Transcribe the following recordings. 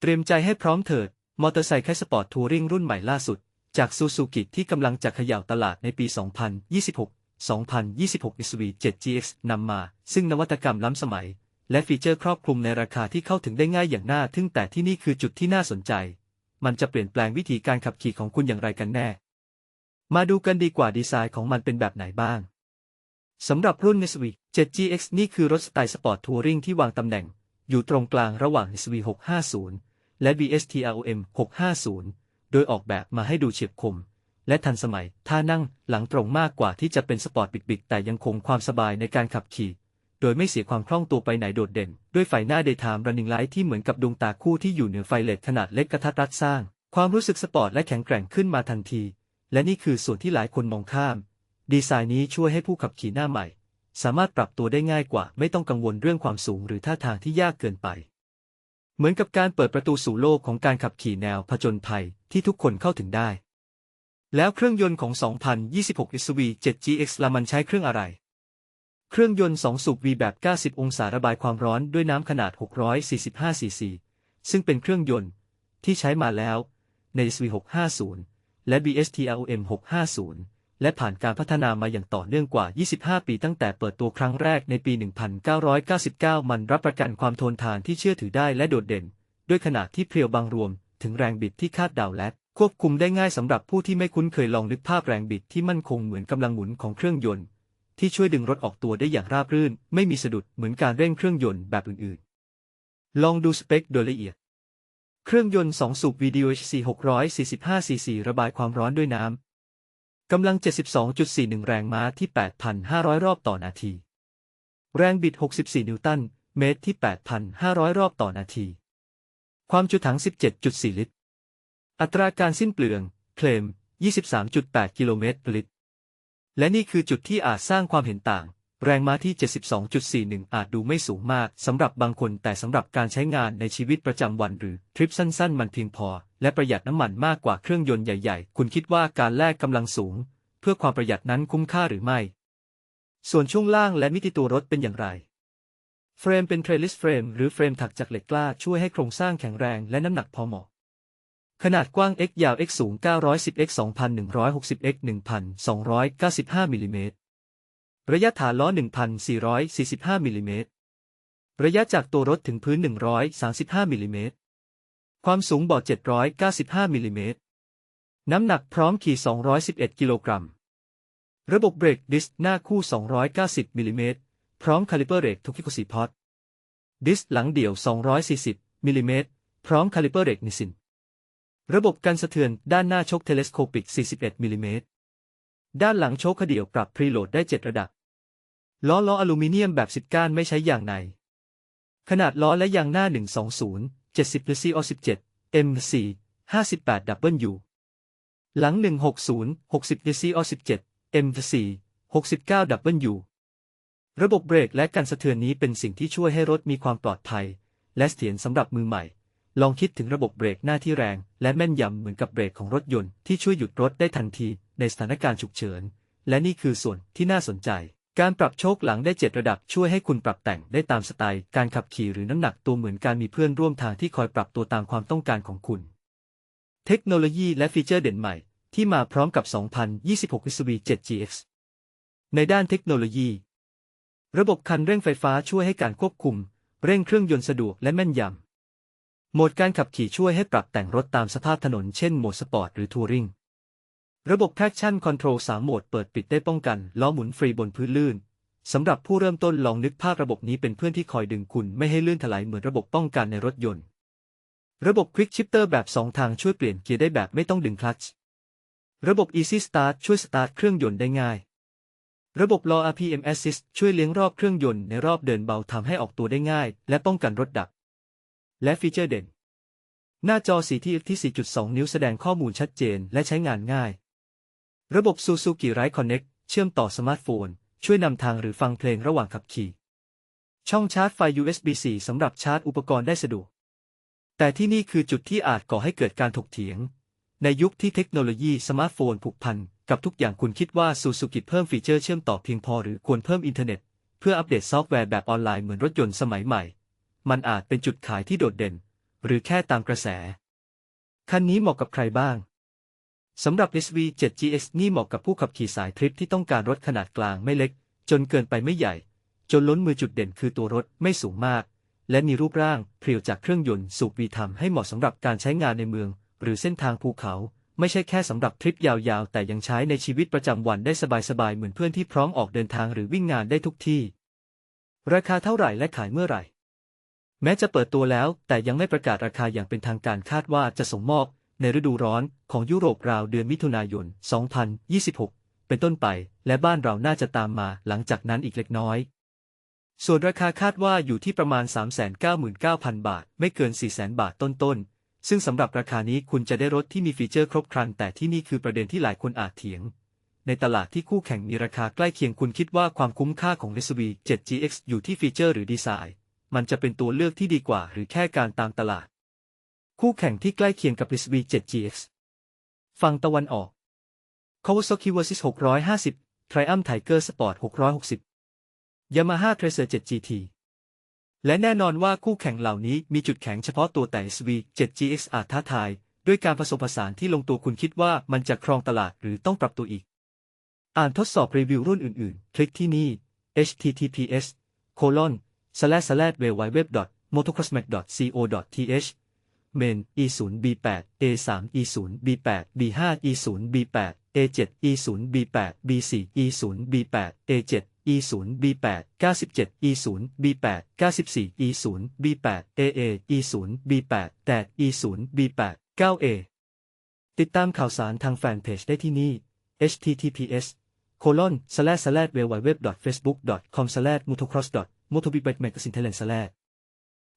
เตรียมใจให้พร้อมเถิด มอเตอร์ไซค์แคสปอร์ตทัวริงรุ่นใหม่ล่าสุด จากซูซูกิที่กำลังจะเขย่าตลาดในปี 2026 2026 SV 7 GX นำมา ซึ่งนวัตกรรมล้ำสมัย และฟีเจอร์ครอบคลุมในราคาที่เข้าถึงได้ง่ายอย่างน่าทึ่งแต่ที่นี่คือจุดที่น่าสนใจ มันจะเปลี่ยนแปลงวิธีการขับขี่ของคุณอย่างไรกันแน่ มาดูกันดีกว่าดีไซน์ของมันเป็นแบบไหนบ้างสำหรับรุ่น SV 7 GX นี่คือรถสไตล์สปอร์ตทัวริงที่วางตำแหน่ง อยู่ตรงกลางระหว่าง SV 650 และ BSTROM 650 โดยออกแบบมาให้ดูเฉียบคม และทันสมัยท่านั่งหลังตรงมากกว่าที่จะเป็นสปอร์ตบิดๆแต่ยังคงความสบายในการขับขี่ โดยไม่เสียความคล่องตัวไปไหนโดดเด่น ด้วยไฟหน้า Daytime Running Light ที่เหมือนกับดวงตาคู่ที่อยู่เหนือไฟเลดขนาดเล็กกระทัดรัดสร้าง ความรู้สึกสปอร์ตและแข็งแกร่งขึ้นมาทันที และนี่คือส่วนที่หลายคนมองข้าม ดีไซน์นี้ช่วยให้ผู้ขับขี่หน้าใหม่ สามารถปรับตัวได้ง่ายกว่า ไม่ต้องกังวลเรื่องความสูงหรือท่าทางที่ยากเกินไป เหมือนกับการเปิดประตูสู่โลกของการขับขี่แนวผจญภัยที่ทุกคนเข้าถึงได้ แล้วเครื่องยนต์ของ 2026 SUV 7 GX ละมันใช้เครื่องอะไร เครื่องยนต์ 2 สูบ V แบบ 90 องศาระบายความร้อนด้วยน้ำขนาด 645 ซีซี ซึ่งเป็นเครื่องยนต์ที่ใช้มาแล้วใน SV 650และ BSTRM 650 และผ่านการพัฒนามาอย่างต่อเนื่องกว่า 25 ปีตั้งแต่เปิดตัวครั้งแรกในปี 1999 มันรับประกันความทนทานที่เชื่อถือได้และโดดเด่น ด้วยขนาดที่เพรียวบางรวม ถึงแรงบิดที่คาดเดาและควบคุมได้ง่ายสำหรับผู้ที่ไม่คุ้นเคยลองนึกภาพแรงบิดที่มั่นคงเหมือนกำลังหมุนของเครื่องยนต์ ที่ช่วยดึงรถออกตัวได้อย่างราบรื่น ไม่มีสะดุดเหมือนการเร่งเครื่องยนต์แบบอื่นๆ ลองดูสเปคโดยละเอียด เครื่องยนต์ 2 สูบ VDOHC 645 cc ระบายความร้อนด้วยน้ำ กำลัง 72.41 แรงม้าที่ 8,500 รอบต่อนาที แรงบิด 64 นิวตัน เมตรที่ 8,500 รอบต่อนาที ความจุถัง 17.4 ลิตร อัตราการสิ้นเปลือง เคลม 23.8 กิโลเมตรลิตร และนี่คือจุดที่อาจสร้างความเห็นต่าง แรงม้าที่ 72.41 อาจดูไม่สูงมากสำหรับบางคนแต่สำหรับการใช้งานในชีวิตประจำวันหรือทริปสั้นๆ มันเพียงพอ และประหยัดน้ำมันมากกว่าเครื่องยนต์ใหญ่ๆ คุณคิดว่าการแลกกำลังสูง เพื่อความประหยัดนั้นคุ้มค่าหรือไม่ ส่วนช่วงล่างและมิติตัวรถเป็นอย่างไร เฟรมเป็นเทรลลิสเฟรมหรือเฟรมถักจากเหล็กกล้าช่วยให้โครงสร้างแข็งแรงและน้ำหนักพอเหมาะขนาดกว้าง x ยาว x สูง 910 x 2160 x 1295มิลลิเมตร ระยะฐานล้อ 1,445 มิลลิเมตร ระยะจากตัวรถถึงพื้น 135 มิลลิเมตร ความสูงเบาะ795 มิลลิเมตร น้ำหนักพร้อมขี่ 211 กิโลกรัม ระบบเบรกดิสหน้าคู่ 290 มิลลิเมตร พร้อมคาลิเปอร์เรกทุกที่4พอตดิสหลังเดี่ยว 240 มิลลิเมตร พร้อมคาลิเปอร์เรกนิสิน ระบบกันสะเทือนด้านหน้าชคเทเลสโคปิก 41 มิลลิเมตร ด้านหลังโชคขเดี่ยวปรับพรีโหลดได้ 7 ระดับ ล้อล้ออลูมิเนียมแบบ10ก้านไม่ใช้ยางใน ขนาดล้อและยางหน้า 120 70 หรือ CO 17 M4 58 W หลัง 160 60 หรือ CO 17 M4 69 W ระบบเบรกและกันสะเทือนนี้เป็นสิ่งที่ช่วยให้รถมีความปลอดภัย และเสถียรสำหรับมือใหม่ ลองคิดถึงระบบเบรกหน้าที่แรง และแม่นยำเหมือนกับเบรกของรถยนต์ที่ช่วยหยุดรถได้ทันทีในสถานการณ์ฉุกเฉิน และนี่คือส่วนที่น่าสนใจ การปรับโชคหลังได้ 7 ระดับช่วยให้คุณปรับแต่งได้ตามสไตล์ การขับขี่หรือน้ำหนักตัวเหมือนการมีเพื่อนร่วมทางที่คอยปรับตัวตามความต้องการของคุณ เทคโนโลยีและฟีเจอร์เด่นใหม่ ที่มาพร้อมกับ 2026 SV 7 GX ในด้านเทคโนโลยี ระบบคันเร่งไฟฟ้าช่วยให้การควบคุม เร่งเครื่องยนต์สะดวกและแม่นยำโหมดการขับขี่ช่วยให้ปรับแต่งรถตามสภาพถนนเช่นโหมดสปอร์ตหรือทัวริง ระบบ traction control 3 โหมดเปิดปิดได้ป้องกันล้อหมุนฟรีบนพื้นลื่น สำหรับผู้เริ่มต้นลองนึกภาพระบบนี้เป็นเพื่อนที่คอยดึงคุณไม่ให้ลื่นถลายเหมือนระบบป้องกันในรถยนต์ ระบบ Quick Shifter แบบ 2 ทางช่วยเปลี่ยนเกียร์ได้แบบไม่ต้องดึงคลัตช์ ระบบ Easy Start ช่วยสตาร์ทเครื่องยนต์ได้ง่าย ระบบ Low RPM Assist ช่วยเลี้ยงรอบเครื่องยนต์ในรอบเดินเบาทำให้ออกตัวได้ง่าย และป้องกันรถดับ และฟีเจอร์เด่น หน้าจอสีที่ที่ 4.2 นิ้วแสดงข้อมูลชัดเจนและใช้งานง่าย ระบบ Suzuki Ride Connect เชื่อมต่อสมาร์ทโฟน ช่วยนำทางหรือฟังเพลงระหว่างขับขี่ ช่องชาร์จไฟ USB-C สำหรับชาร์จอุปกรณ์ได้สะดวก แต่ที่นี่คือจุดที่อาจก่อให้เกิดการถกเถียง ในยุคที่เทคโนโลยีสมาร์ทโฟนผูกพัน กับทุกอย่างคุณคิดว่า Suzuki เพิ่มฟีเจอร์เชื่อมต่อเพียงพอหรือควรเพิ่มอินเทอร์เน็ต เพื่ออัปเดตซอฟต์แวร์แบบออนไลน์เหมือนรถยนต์สมัยใหม่ มันอาจเป็นจุดขายที่โดดเด่น หรือแค่ตามกระแส คันนี้เหมาะกับใครบ้าง สำหรับ SV7GX นี่เหมาะกับผู้ขับขี่สายทริปที่ต้องการรถขนาดกลางไม่เล็ก จนเกินไปไม่ใหญ่ จนล้นมือจุดเด่นคือตัวรถไม่สูงมาก และมีรูปร่างเพรียวจากเครื่องยนต์สูบวีทำให้เหมาะสำหรับการใช้งานในเมือง หรือเส้นทางภูเขา ไม่ใช่แค่สำหรับทริปยาวๆ แต่ยังใช้ในชีวิตประจำวันได้สบายๆเหมือนเพื่อนที่พร้อมออกเดินทางหรือวิ่งงานได้ทุกที่ ราคาเท่าไหร่และขายเมื่อไหร่ แม้จะเปิดตัวแล้ว แต่ยังไม่ประกาศราคาอย่างเป็นทางการคาดว่าจะส่งมอบ ในฤดูร้อนของยุโรปราวเดือนมิถุนายน 2026 เป็นต้นไป และบ้านเราน่าจะตามมาหลังจากนั้นอีกเล็กน้อย ส่วนราคาคาดว่าอยู่ที่ประมาณ 399,000 บาท ไม่เกิน 400,000 บาทต้นๆ ซึ่งสำหรับราคานี้คุณจะได้รถที่มีฟีเจอร์ครบครัน แต่ที่นี่คือประเด็นที่หลายคนอาจเถียง ในตลาดที่คู่แข่งมีราคาใกล้เคียงคุณคิดว่าความคุ้มค่าของ SUV 7GX อยู่ที่ฟีเจอร์หรือดีไซน์ มันจะเป็นตัวเลือกที่ดีกว่าหรือแค่การตามตลาด คู่แข่งที่ใกล้เคียงกับ SUV 7GX ฝั่งตะวันออก Kawasaki Versys 650 Triumph Tiger Sport 660 Yamaha Tracer 7 GT และแน่นอนว่าคู่แข่งเหล่านี้มีจุดแข็งเฉพาะตัวแต่ SV 7GX อาจท้าทาย ด้วยการผสมผสานที่ลงตัวคุณคิดว่ามันจะครองตลาดหรือต้องปรับตัวอีก อ่านทดสอบรีวิวรุ่นอื่นๆ คลิกที่นี่ https colon slash slash www motocrossmac co th เมน e 0 b 8 A3 E0 B8 B5 E0 B8 A7 e 0 b 8 b 4 e 0 b 8 a 7 e 0 b 8 97 e 0 b 8 94 e 0 b 8 aa e 0 b 8 8 e 0 b 8 9a ติดตามข่าวสารทางแฟนเพจได้ที่นี่ https colon slash slash www facebook com slash motocross motobike magazine thailand slash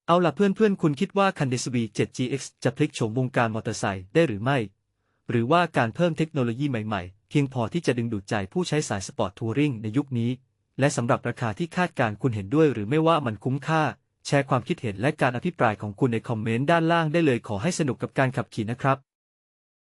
เอาล่ะเพื่อนๆ คุณคิดว่าคันเดสบี 7GX จะพลิกโฉมวงการมอเตอร์ไซค์ได้หรือไม่ หรือว่าการเพิ่มเทคโนโลยีใหม่ๆ เพียงพอที่จะดึงดูดใจผู้ใช้สายสปอร์ตทัวริงในยุคนี้ และสำหรับราคาที่คาดการณ์คุณเห็นด้วยหรือไม่ว่ามันคุ้มค่า แชร์ความคิดเห็นและการอภิปรายของคุณในคอมเมนต์ด้านล่างได้เลยขอให้สนุกกับการขับขี่นะครับ